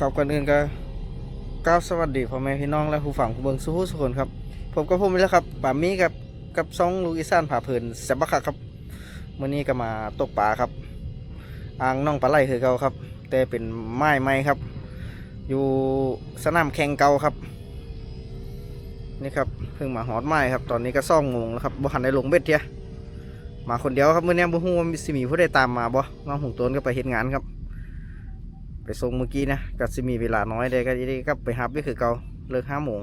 ครับก่อนอื่นก็กราบสวัสดีพ่อแม่พี่น้องและผู้ฟังผู้เบิ่งสู้สุกคนครับ ผมก็ผมนี่แหละครับป่ามีกับกับซองลูกอีสานผ่าเพลินแซบบักคักครับมื้อนี้ก็มาตกปลาครับอ่างน้องปลาไหลคือเก่าครับ แต่เป็นไม้ไม้ครับ อยู่สนามแข่งเก่าครับ นี่ครับเพิ่งมาหอดไม้ครับ ตอนนี้ก็ซ่องงงแล้วครับบ่ทันได้ลงเบ็ดเทียมาคนเดียวครับมื้อนี้บ่ฮู้ว่ามีสิมีผู้ใดตามมาบ่น้องหงโตนก็ไปเฮ็ดงานครับ ส่งเมื่อกี้นะก็สิมีเวลาน้อยเด้ก็ได้กลับไปฮับนี่คือเก่าเลิกห้าโมง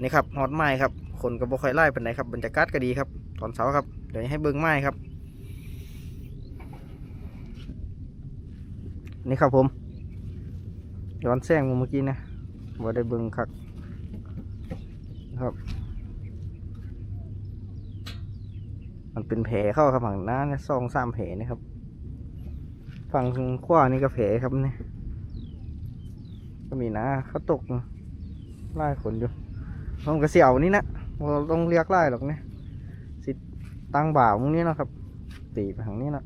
นี่ครับฮอตไม้ครับ คนก็บ่ค่อยไล่ปานใดครับบรรยากาศก็ดีครับ ตอนเช้าครับ เดี๋ยวให้เบิ่งไม้ครับ นี่ครับผมย้อนแสงเมื่อกี้นะบ่ได้เบิ่งคักครับ มันเป็นแผลเข้าครับฝั่งหน้าเนี่ยสองสามแผลนะครับ ฝั่งขวานี่ก็แผลครับเนี่ยก็มีนะเขาตกไล่ขนอยู่ผมก็เสี่ยวนี่นะเราต้องเรียกไล่หรอกเนี่ยสิตั้งบ่าวมึงนี่เนะครับ ตีไปทางนี้นะ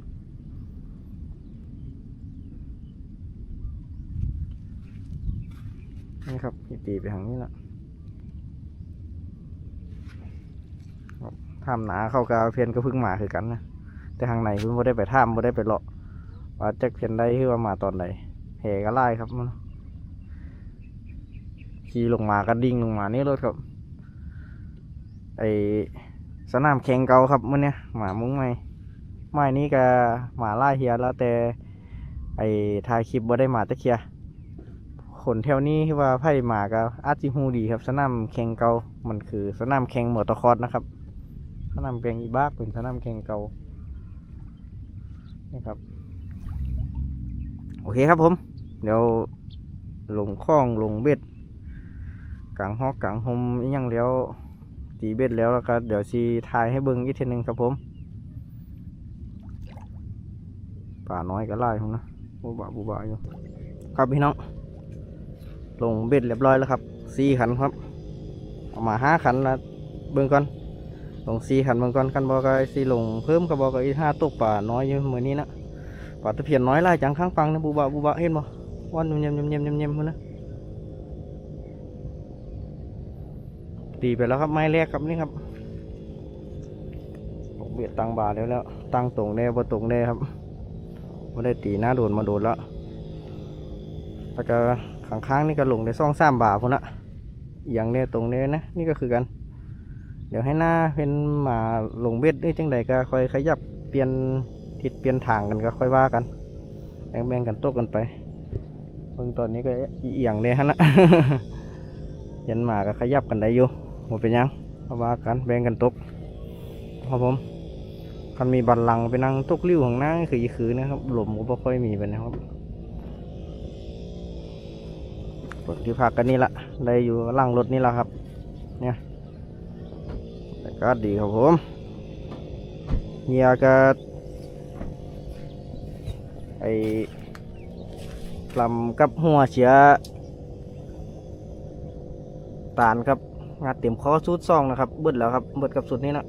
นี่ครับตีไปทางนี้ละท่ามหนาเข้ากาเพียนก็พึ่งหมาคือกันนะแต่ทางไหนเพิ่งไม่ได้ไปท่ามไม่ได้ไปเลาะ ว่าจะเพียนได้คือว่ามาตอนไหนเหก็ไล่ครับมันขี่ลงมาก็ดิ่งลงมานี่รถครับ ไอสนามแข่งเก่าครับมื่อเนี้ยหมามุ้งไม่ไม่นี้ก็หมาไล่เฮียแล้วแต่ไอถ่ายคลิปบ่ได้มาตะเคียคนแถวนี้ที่ว่าไพ่หมาก็อาจิฮูดีครับสนามแข่งเก่ามันคือสนามแข่งมอเตอร์คอร์สนะครับสนามแข่งอีบาเป็นสนามแข่งเก่านี่ครับ โอเคครับผม เดี๋ยวลงคล้องลงเบ็ดกลางฮอกกลางโฮมยังแล้วตีเบ็ดแล้วแล้วก็เดี๋ยวซีถ่ายให้เบิ้งอีกทีหนึงครับผมป่าน้อยก็ไล่ผมนะบูบาบูบาอยู่ ครับพี่น้อง ลงเบ็ดเรียบร้อยแล้วครับสี่ขันครับเอามาห้าขันแล้วเบิ้งก่อนลงสี่ขันเบิ้งก่อนกันบอกก็สีลงเพิ่มก็บอกก็อีห้าตกป่าน้อยอยู่เหมือนนี้นะ ปลาตะเพียนน้อยไล่จังข้างฟังนะบูบะบูบะเห็นบ่วันยำยำยำยำยำพุ่นนะตีไปแล้วครับไม้แรกครับนี่ครับผมเบียดตังบาแล้วแล้วตังตรงแน่บ่ตรงแน่ครับไม่ได้ตีหน้าโดนมาโดนแล้วแล้วก็ข้างข้างนี่ก็ลงในซ่องสามบาพุ่นละอย่างเนี้ตรงเนี้นะนี่ก็คือกัน เดี๋ยวให้หน้าเป็นหมาลงเบ็ดได้จังใดก็ค่อยขยับเปลี่ยน ทิศเปลี่ยนทางกันก็ค่อยว่ากันแบ่งๆกันโต๊ะกันไปเพิ่งตอนนี้ก็เอียงเลยฮะนะยันหมาก็ขยับกันได้อยู่หมดเป็นยังเพราะว่ากันแบ่งกันตกครับผมคันมีบันลังไปนั่งตกริ้วของหน้าคือคือนะครับหลมก็บ่ค่อยมีไปนะครับฝนที่พักกันนี่ละได้อยู่หล่างรถนี่ละครับ เนี่ยแต่ก็ดีครับผมเฮียก็ ไอ้ลำกับหัวเฉียตาลครับงัดเต็มคอสูตรซองนะครับเบิดแล้วครับเบิดกับสุดนี้นะ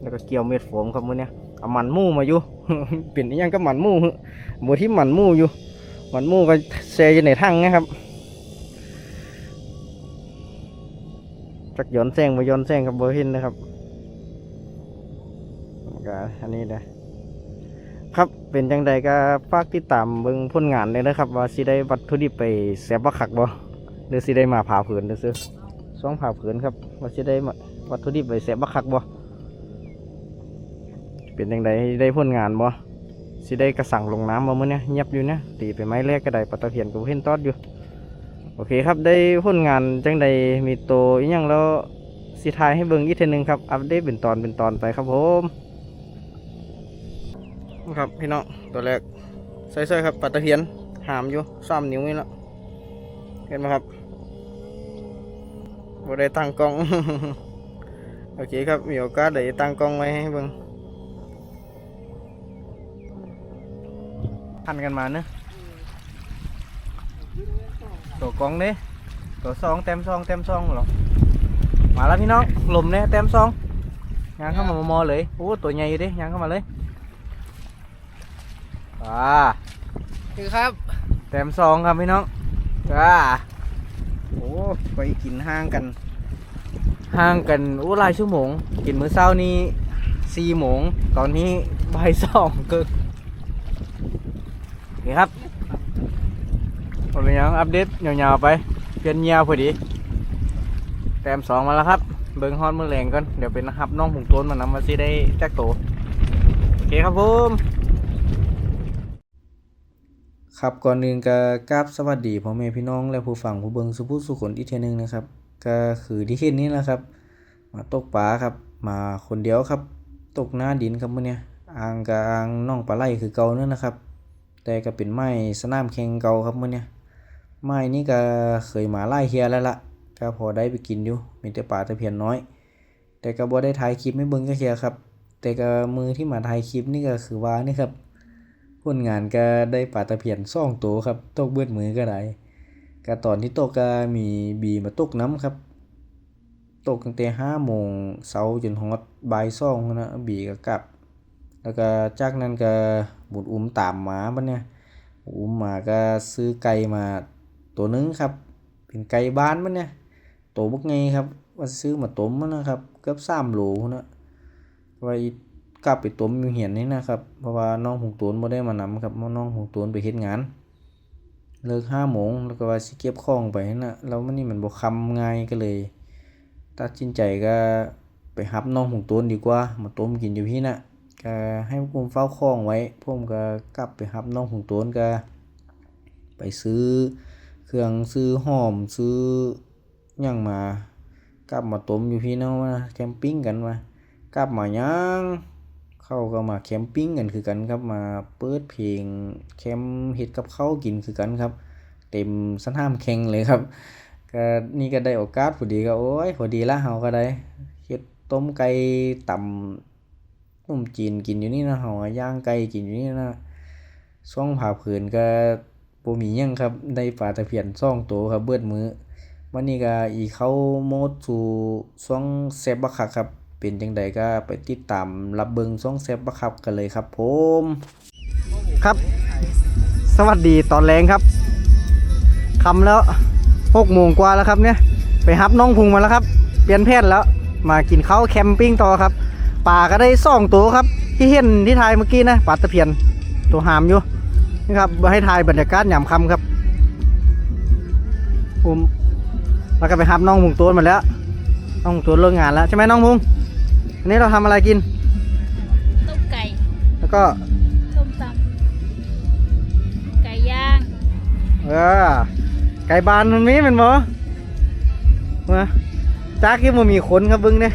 แล้วก็เกี่ยวเม็ดโฟมครับมื้อเนี้ยเอามันมู่มาอยู่เปลี่ยนอีหยังก็มันมู่บัที่มันมู่อยู่มันมู่ก็แช่อยู่ในถังนะครับจักย้อนแซงมาย้อนแซงครับบ่เห็นนะครับก็อันนี้นะ ครับเป็นจังใดก็ฝากติดตามเบิ่งผลงานเลยนะครับ ว่าสิได้วัตถุดิบไปแซ่บบ่คักบ่หรือสิได้มาผ่าผือซื่อๆสองผ่าผืนครับ ว่าสิได้มาวัตถุดิบไปแซ่บบ่คักบ่เป็นจังใดได้ผลงานบ่สิได้กระสังลงน้ำบ่มื้อเนี้ยเงียบอยู่เนี่ยตีไปไม้แรกก็ได้ปลาตะเพียนก็เห็นตอดอยู่โอเคครับได้ผลงานจังใดมีโตอีหยังแล้วสิทายให้เบิ่งอีกเทีนึงครับอัปเดตเป็นตอนเป็นตอนไปครับผม ครับพี่น้องตัวแรกใส่ๆครับปลาตะเพียนหามอยู่สามนิ้วนี่ละเห็นไหมครับบ่ได้ตั้งกล้อง โอเคครับ มีโอกาสได้ตั้งกล้องไว้ให้เบิ่งพันกันมาเนอะตัวกล้องเด้ตัวซองเต็มซองเต็มซองหรอมาแล้วพี่น้องลมเนี่ยเต็มซองยางเข้ามามอเลยโอ้ตัวใหญ่อยู่ดิยางเข้ามาเลย อ่าคือครับ แต้มสองครับพี่น้องอ่าโอ้ไปกินห้างกัน ห่างกันโอ้หลายชั่วโมง กินมื้อเช้านี้สี่โมง ตอนนี้บ่ายสองเกินนี่ครับผมเป็นหยังอัปเดตยาวๆไปเพียนเงียวพอดี แต้มสองมาแล้วครับ เบิ้งฮอนมือแรงก่อน เดี๋ยวเป็นนะครับน้องผงต้นมานำมาสิได้แจักโต โอเคครับผม ครับก่อนอื่นก็กราบสวัสดีพ่อแม่พี่น้องและผู้ฟังผู้เบิ่งสุผู้สุขนอีกเทียหนึงนะครับ ก็คือที่เห็นนี้แหละครับ มาตกปลาครับ มาคนเดียวครับ ตกหน้าดินครับมื้อเนี้ยอ่างกับอ่างน้องปลาไหลคือเก่านั่นนะครับ แต่ก็เป็นไม้สนามแข่งเก่าครับมื้อเนี้ยไม้นี้ก็เคยมาไล่เฮียแล้วล่ะก็พอได้ไปกินอยู่มีแต่ปลาตะเพียนน้อย แต่ก็บ่ได้ถ่ายคลิปให้เบิ่งก็เฮียครับ แต่ก็มือที่มาถ่ายคลิปนี่ก็คือว่านี่ครับ ผลงานก็ได้ปลาตะเพียนสองโตครับตกเบิดมือก็ได้ก็ตอนที่ตกก็มีบีมาตกน้ำครับ ตกตั้งแต่ห้าโมงเช้าจนฮอดบ่ายสองนะบีก็กลับ แล้วก็จากนั้นก็บุญอุ้มตามหมาบัดเนี่ยอุ้มหมาก็ซื้อไก่มาตัวหนึงครับ เป็นไก่บ้านบัดเนี่ยโตบักไงครับว่าซื้อมาต้มนนะครับเกือบสามโลนะไว กลับไปต้มอยู่เหียนนี่นะครับ เพราะว่าน้องหงตูนบ่ได้มานำครับเพราะน้องหงตูนไปเฮ็ดงาน เลิกห้าโมงแล้วก็ว่าสิเก็บของไปน่ะแล้วมันนี่มันบ่ค่ำง่ายก็เลย ตัดสินใจก็ไปรับน้องหงตูนดีกว่า มาต้มกินอยู่พี่น่ะก็ให้ผมเฝ้าของไว้ผมก็กลับไปรับน้องหงตูนก็ไปซื้อเครื่องซื้อหอมซื้อยังมากลับมาต้มอยู่พี่นาะว่าแคมปิ้งกันว่ากลับมายัง เขาก็มาแคมปิ้งกันคือกันครับมาเปิดเพลงแคมป์เฮ็ดกับข้าวกินคือกันครับ เต็มสนามแข่งเลยครับก็นี่ก็ได้โอกาสพอดีก็โอ้ยพอดีละเฮาก็ได้เฮ็ดต้มไก่ตำต้มจีนกินอยู่นี่นะเฮาอย่างไก่กินอยู่นี่นะช่วงผ่าผืนก็บ่มีหยังครับได้ปลาตะเพียนสองโตครับเบิดมือวันนี้ก็อีเข้าโหมดสู่ช่วงแซ่บบักคักครับ เป็นจังใดก็ไปติดตามรับเบิงซ่องแซบบักครับกันเลยครับผมครับ สวัสดีตอนแรงครับคำแล้วหกโมงกว่าแล้วครับเนี่ยไปฮับน้องพุงมาแล้วครับ เปลี่ยนแพทย์แล้วมากินข้าวแคมปิ้งต่อครับป่าก็ได้สองตัวครับ ที่เห็นที่ทายเมื่อกี้นะปลาตะเพียนตัวหามอยู่นี่ครับให้ทายบรรยากาศหยามคำครับผมแล้วก็ไปฮับน้องพุงตัวมาแล้วน้องพุงตัวเลิกงานแล้วใช่ไหมน้องพุง อันนี้เราทำอะไรกิน ต้มไก่ แล้วก็ต้มตำไก่ย่าง เออ ไก่บานมันมีแมันบ่มาจ้ากี้มันมีคนครับเบึงเนี่ย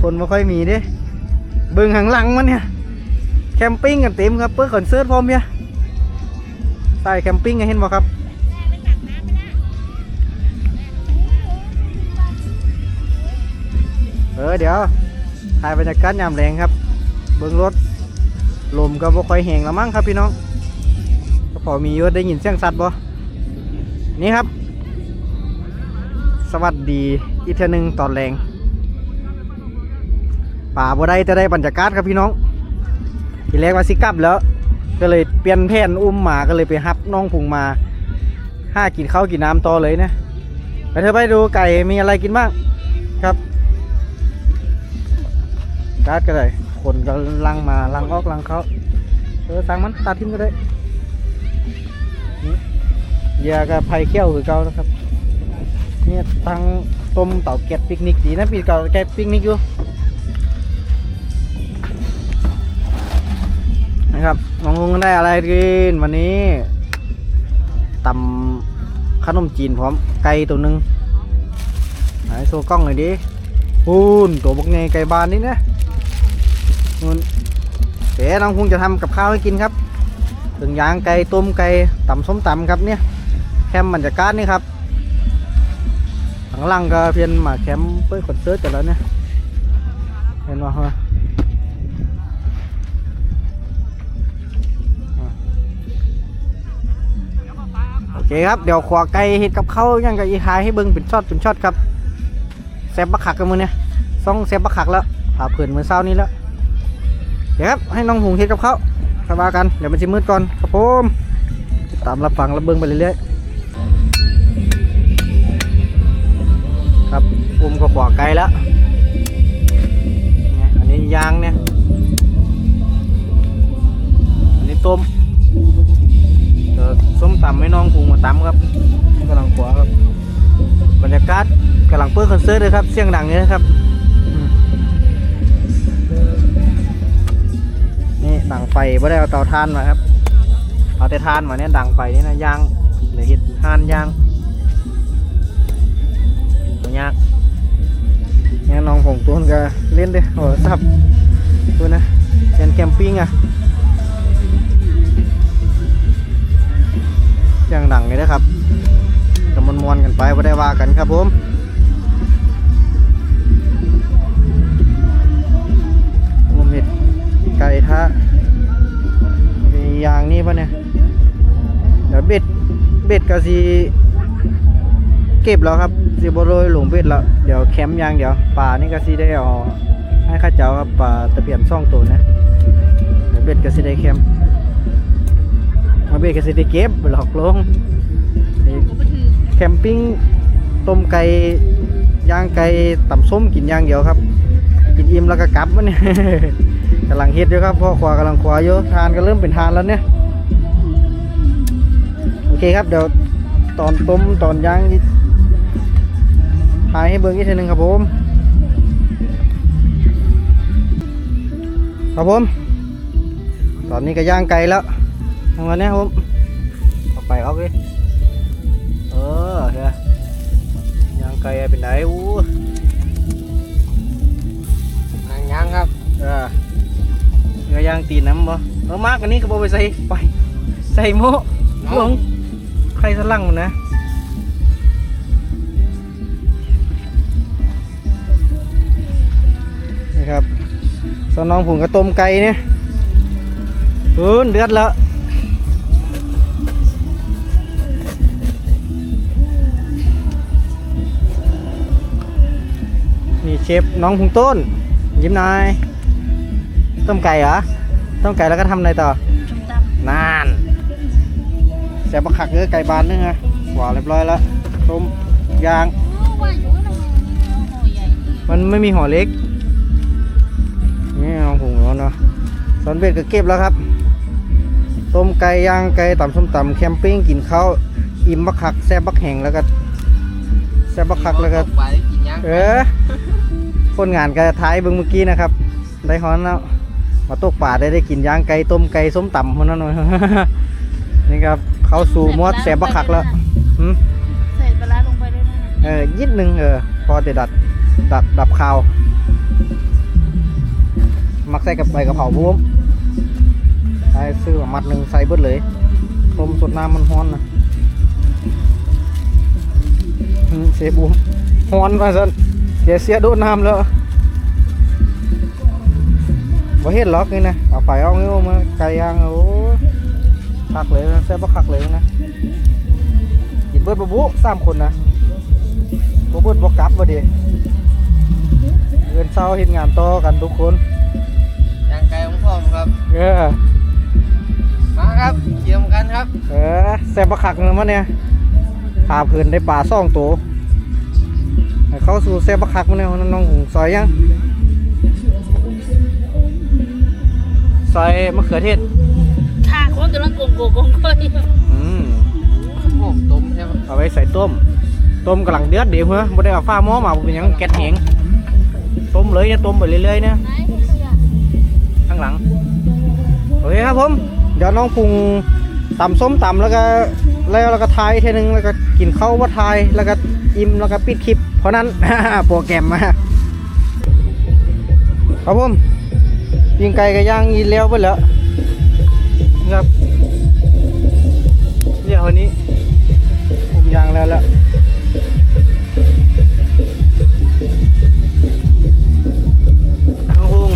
คนไม่ค่อยมีเด้เบึงข้างหลังมันเนี่ย แคมปิ้งกันเต็มครับเปิดคอนเสิร์ตพร้อมเนี่ยใส่แคมปิ้งไงเห็นบ่ครับเออเดี๋ยว ถ่ายบรรยากาศยามแรงครับ เบิ้งรถลมก็บ่ค่อยแหงแล้วมั้งครับพี่น้องก็พอมียู่ได้ยินเสียงสัตว์บ่นี่ครับ สวัสดีอีกเทอหนึงตอนแรงป่าบ่ได้จะได้บรรยากาศครับพี่น้องทีแรกว่าสิกลับแล้ว ก็เลยเปลี่ยนแผนอุ้มหมาก็เลยไปฮับน้องพุงมาห้ากินข้าวกินน้ำต่อเลยนะไปเธอไปดูไก่มีอะไรกินบ้าง การ์ดก็ได้ คนก็ลังมาลังออกลังเขาเออสั่งมันตัดทิ้งก็ได้เหยากับไผ่เขี้ยวคือเก่านะครับเนี่ยทางต้มเต่าแก๊สปิกนิกดีนะปีเก่าแก๊สปิกนิกอยู่นะครับน้องลุงได้อะไรกินวันนี้ตำขนมจีนพร้อมไก่ตัวหนึ่งไหนโชว์กล้องหน่อยดิปูนตัวบกไงไก่บานนี่นะ นู่นเดี๋ยวน้องคงจะทำกับข้าวให้กินครับถึงยางไก่ต้มไก่ตำส้มตำครับเนี่ยแคมป์บรรยากาศนี่ครับข้างล่างก็เพียนมาแคมป์เปิดคอนเสิร์ตกันแล้วเนี่ยเห็นว่าเหรอโอเคครับ เดี๋ยวขวาไก่เห็ดกับข้าวยังกับอีทายให้เบิ้งเป็นช็อตเป็นช็อตครับแซบบักขักกันมือเนี่ยซ่องแซบบักขักแล้วผ่าเผื่อนมือเศร้านี้แล้ว เดี๋ยวครับให้น้องหงเฮ็ดกับเขาสบากันเดี๋ยวมันจะมืดก่อนครับผมตามรับฟังรับเบิ้งไปเรื่อยๆครับอุ้มก็ขวาไกลแล้วอันนี้ยางเนี่ยอันนี้ต้มเดี๋ยวส้มตำให้น้องหุงมาตำครับกำลังขวาครับบรรยากาศกำลังเปิดคอนเสิร์ตเลยครับเสียงดังนี้นะครับ ไฟไม่ได้เอาเตาถ่านมาครับ เอาแต่ทานมาเนี่ยดังไปนี่นะย่างเหลือเห็ดทานย่างเอายากเนี่ยน้องผงตูนก็เล่นเด้โอ้สับตัวนะเล่นแคมปิ้งอะเสียงดังเลยนะครับแต่มวนๆกันไปไม่ได้ว่ากันครับผม ปะเนี่ยเดี๋ยวเบ็ดเบ็ดก็สิเก็บแล้วครับสิบโรยหลงเบ็ดแล้วเดี๋ยวแคมป์ยางเดี๋ยวป่านี่ก็สิได้เอาให้ข้าเจ้าครับป่าตะเพียนซ่องตัวนะเดี๋ยวเบ็ดก็สิได้แคมป์มาเบ็ดก็สิได้เก็บหลอกลงนี่แคมปิ้งต้มไก่ย่างไก่ต่ำส้มกินย่างเดียวครับ กินอิ่มแล้วก็กลับวะเนี่ยกำลังเฮ็ดอยู่ครับพ่อขวากำลังขวาอยู่ทานก็เริ่มเป็นทานแล้วเนี่ย เคครับเดี๋ยวตอนต้มตอนย่างถ่ายให้เบิ่งอีกทีหนึงครับผม ครับผม ตอนนี้ก็ย่างไก่แล้วทำไงเนี่ยครับผมเอาไปเอาเลยเออเฮ้ยย่างไก่เป็นไหนอู้หางยางครับเออเนื้อย่างตีน้ำบ่เออมากอันนี้ก็บอไปใส่ไปใส่โมหลง ครสลังมันนะนี่ครับสนน้องผมก็ต้มไก่เนี่ยเออเดือดแล้วนี่เชฟน้องพุงต้น ยิ้มน่อยต้มไก่เหรอ ต้มไก่แล้วก็ทำอะไรต่อ แซ่บบักคักเนื้อไก่บานนึงอะหวานเรียบร้อยแล้วต้มยางำว่าอยู่นะหอยใหญ่มันไม่มีห่อเล็กนี่เอาผงแล้วเนาะสอนเบ็ดก็เก็บแล้วครับต้มไก่ย่างไก่ตำส้มตำแคมปิ้งกินข้าวอิ่มบักคักแซ่บบักแห้งแล้วก็แซ่บบักคักแล้วก็ตไปกินยางเออคนงานก็ท้ายเบิ่งเมื่อกี้นะครับ ได้ฮอนแล้วมาตกป่าได้ได้กินย่างไก่ต้มไก่ส้มตำคนนั้นหน่อยนี่ครับ เข้าสู่หมวดแซ่บบักคักแล้วหืมใส่ปลาร้าลงไปด้วยนะเออยิดหนึ่งเออ พอจะดัดดัดดับข่าว มักใส่กับใบกระเพราบุ้มใส่ซื้อมามัดหนึ่งใส่เบิดเลยต้มสดน้ำมันฮ้อนนะอืมเสียบุ้มฮ้อนมาสันเสียเสียโดนน้ำแล้วบ่เห็นล็อกนี่นะเอาไปเอาเงี้ยมาไก่ย่างโอ้ คักเลยนะแซ่บบ่คักเลยนะกินเบิดบ่บุสามคนนะบ่เบิดบ่กลับบ่ดิเงินเช้าเฮ็ดงานต่อกันทุกคนยางไก่ของพ่อมครับเออมาครับเกี่ยมกันครับ เออแซ่บบักคักเลยมั้เนี่ยพาเพิ่นได้ปลาซ่องตัวให้เข้าสู่แซ่บบักคักมั้เนี่ยน้องหงซอยยังซอยมะเขือเทศค่ะคนกำลัง โกงโกงโกงก้อยอืมผมต้มใช่ไหมเอาไว้ใส่ต้ม ต้มกำลังเดือดเดี๋ยวเหรอบ่ได้เอาฟ้าหม้อมาบ่เป็นหยังแก๊สแห้งต้มเลยเนี่ยต้มไปเรื่อยๆเนี่ยไหนขยะข้างหลังโอเคครับผมเดี๋ยวน้องปรุงตำส้มตำแล้วก็แล้วแล้วก็ทายเทนึงแล้วก็กินข้าวว่าทายแล้วก็อิ่มแล้วก็ปิดคลิป เพราะนั้น โปรแกรมมาครับผมยิงไก่กับย่างยินแล้วไปแล้วครับ เดี๋ยววันนี้ผมยางแล้วล้วน้องพง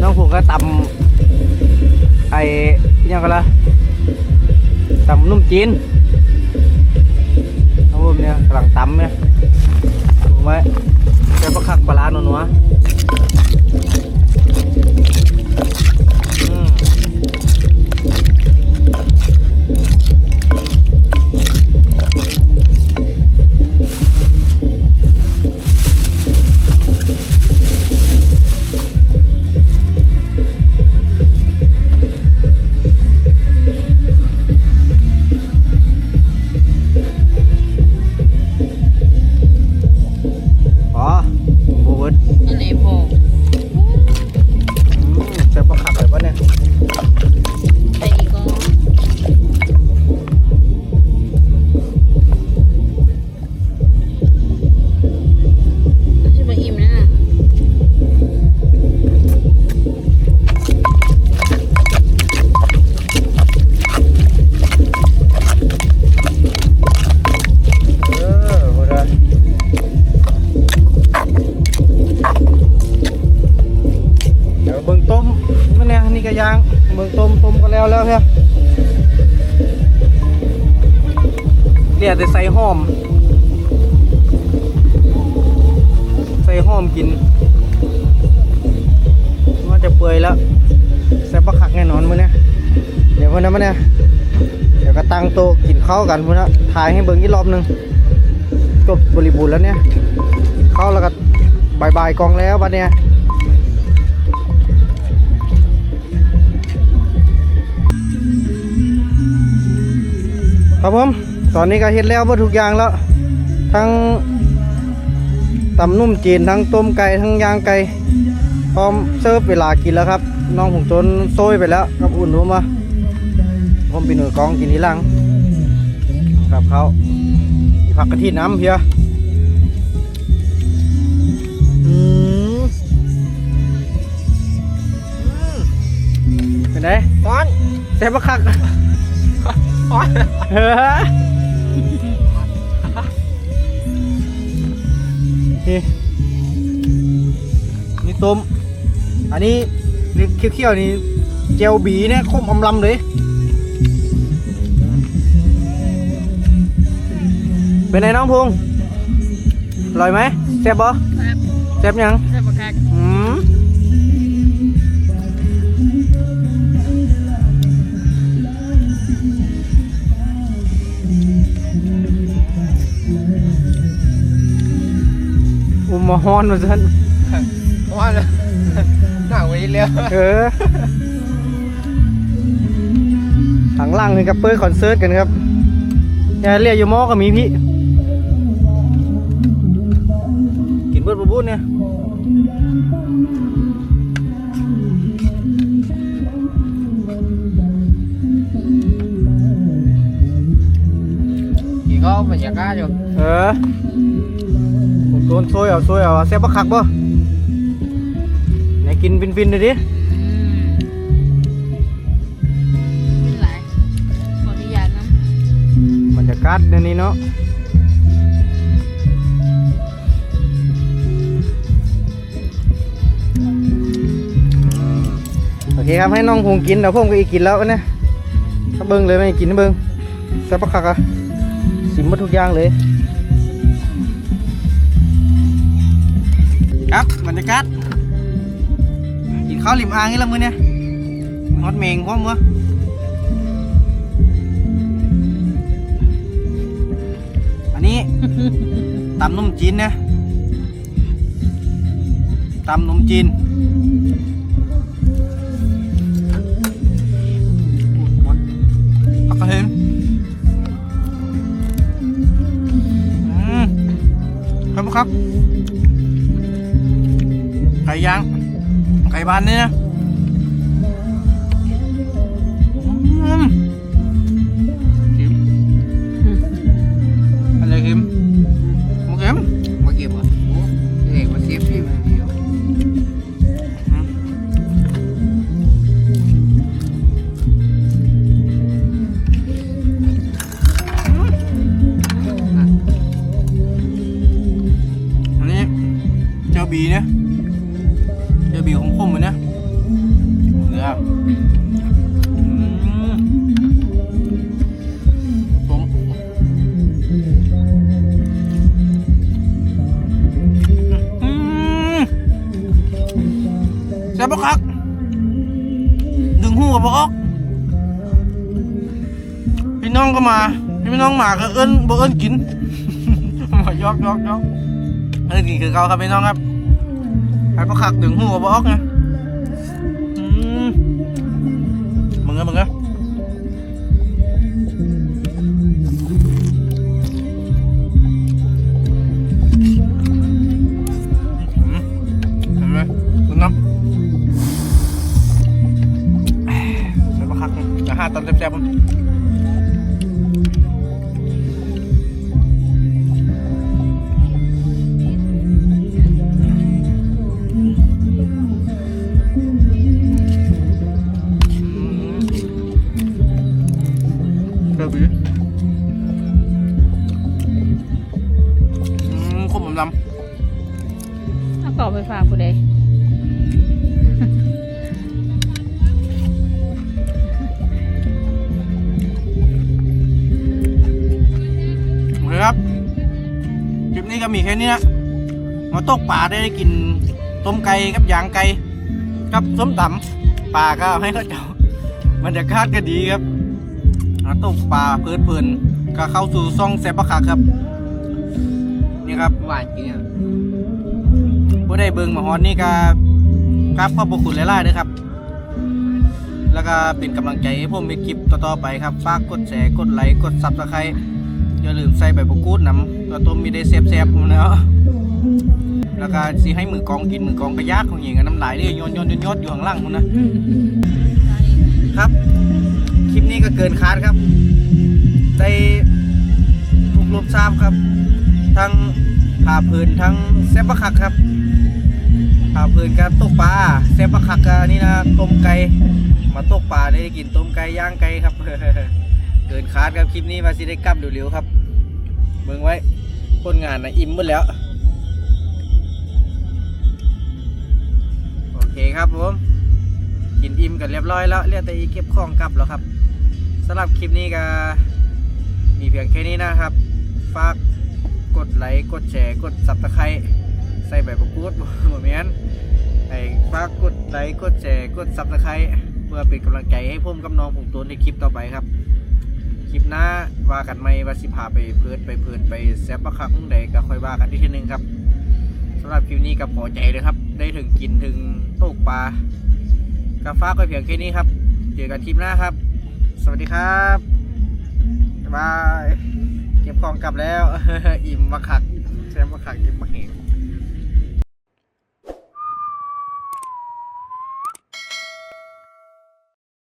น้องพงก็ตำไอ้ยังกันละตำนุ่มจีนน้องพงเนี่ยกำลังตำเนี่ยถูกไหมใส่ปลาคักปลาร้าหนัว กันมื้อนี้ถ่ายให้เบิ่งอีกรอบหนึงจบบริบูรณ์แล้วเนี่ยกินข้าแล้วก็บายบายกองแล้วบัดเนี้ยครับผมตอนนี้ก็เฮ็ดแล้วหมดทุกอย่างแล้ว ทั้งตำนุ่มจีนทั้งต้มไก่ทั้งย่างไก่พร้อมเสิร์ฟเวลากินแล้วครับ น้องผงจนโซยไปแล้วกับอุ่นรู้มาผมไปหน่วยกองกินทีหลัง ครับเขาอีผักกะทิน้ำเพียอืมอืมเป็นไงร้อนแซ่บปะคักร้อนเฮ้อนี่นี่ต้มอันนี้นี่เคี้ยวๆนี่เจลบีเนี่ยคมอำลำเลย เป็นไงน้องพงษ์อร่อยไหมแซ่บบ่ครับแซ่บยังใช่ปะครับอืมอุมมาฮอนมาซันร้อนเลยหนังไว้เร็วเออหลังล่างนี่กับเปิดคอนเสิร์ตกันครับอย่าเรียกอยู่หมอก็มีพี่ บรรยากาศอยู่เออผมโดนซวยเอาซวยเอาแซ่บบักคักบ่ไหนกินฟินฟินๆหน่อยดิอืมมีหลายขออนุญาตนะบรรยากาศในนี้เนาะโอเคครับให้น้องพงกินเดี๋ยวผมก็อีกกินแล้วนะถ้าเบิ้งเลยไม่กินให้เบิ้งแซ่บบักคักอะ สิมหมดทุกอย่างเลย ครับบรรยากาศกินข้าวริมอ่างนี่ละมื้อเนี่ยฮอดเมงพร้อมมื้ออันนี้ตำนมจีนนะตำนมจีน ครับ ไก่ย่าง ไก่บานนี่นะ พี่น้องมาก็เอิ้นบ่เอิ้นกินมายอกยอกยอกเอิ้นกินคือเก่าครับพี่น้องครับให้ปลาคักดึงหูกับบออกไงมึงไงมึงอะคักนแซ่บๆำลเอากล่องไปฝากผู้ใดำโอเคครับ คลิปนี้ก็มีแค่นี้นะมาตกป่าได้กินต้มไก่กับยางไก่กับส้มตำป่าก็ให้เขาเจ้าบรรยากาศก็ดีครับมาตกป่าเพลินๆก็เข้าสู่ซ่องแซบปะขาครับ นี่ครับหวานจริงผู้ได้เบิงมาฮอดนี่ก็ครับขอบพระคุณหลายๆด้วยครับ แล้วก็เป็นกำลังใจให้ผมในคลิปต่อๆไปครับฝากกดแชร์กดไลค์กดซับสไครต์อย่าลืมใส่ใบประกูดนำตัวต้มมีได้เซฟๆเนาะแล้วก็สิให้มือกองกินมือกองกระยากของหญิงกับน้ำลายได้ยนยนยนยนอยู่ข้างล่างมันนะครับ คลิปนี้ก็เกินคาดครับ ได้ถูกรวบทราบครับ ทั้งผ่าพื้นทั้งเซฟปะคักครับผ่าพื้นการตกปลาเซฟปะคักกนี่นะต้มไก่มาตกปลาได้กินต้มไก่ย่างไก่ครับเกินคาดครับคลิปนี้มาสิได้กลับเร็วๆครับเบิ่งไว้คนงานนะอิ่มหมดแล้วโอเคครับผมกินอิ่มกันเรียบร้อยแล้วเรียกแต่อีเก็บของกลับแล้วครับสำหรับคลิปนี้ก็มีเพียงแค่นี้นะครับ ฝาก กดไลค์กดแชร์กดซับสไครต์ใส่ใบประกูดบ่แม่นไอ้ฝากกดไลค์กดแชร์กดซับสไครต์เพื่อเป็นกำลังใจให้ผมกับน้องผมตัวในคลิปต่อไปครับ คลิปหน้าว่ากันไหมว่าสิพาไปเพิดไปเพิดไปแซบบักคักมุ่งใดก็ค่อยว่ากันที่ทีหนึงครับสำหรับคลิปนี้ก็พอใจเลยครับ ได้ถึงกินถึงตกปลาก็ฝากไว้เพียงแค่นี้ครับ เจอกันคลิปหน้าครับ สวัสดีครับ บ๊ายบาย กองกลับแล้ว อิ่มมาขักแซมมาขักอิ่มมาเหง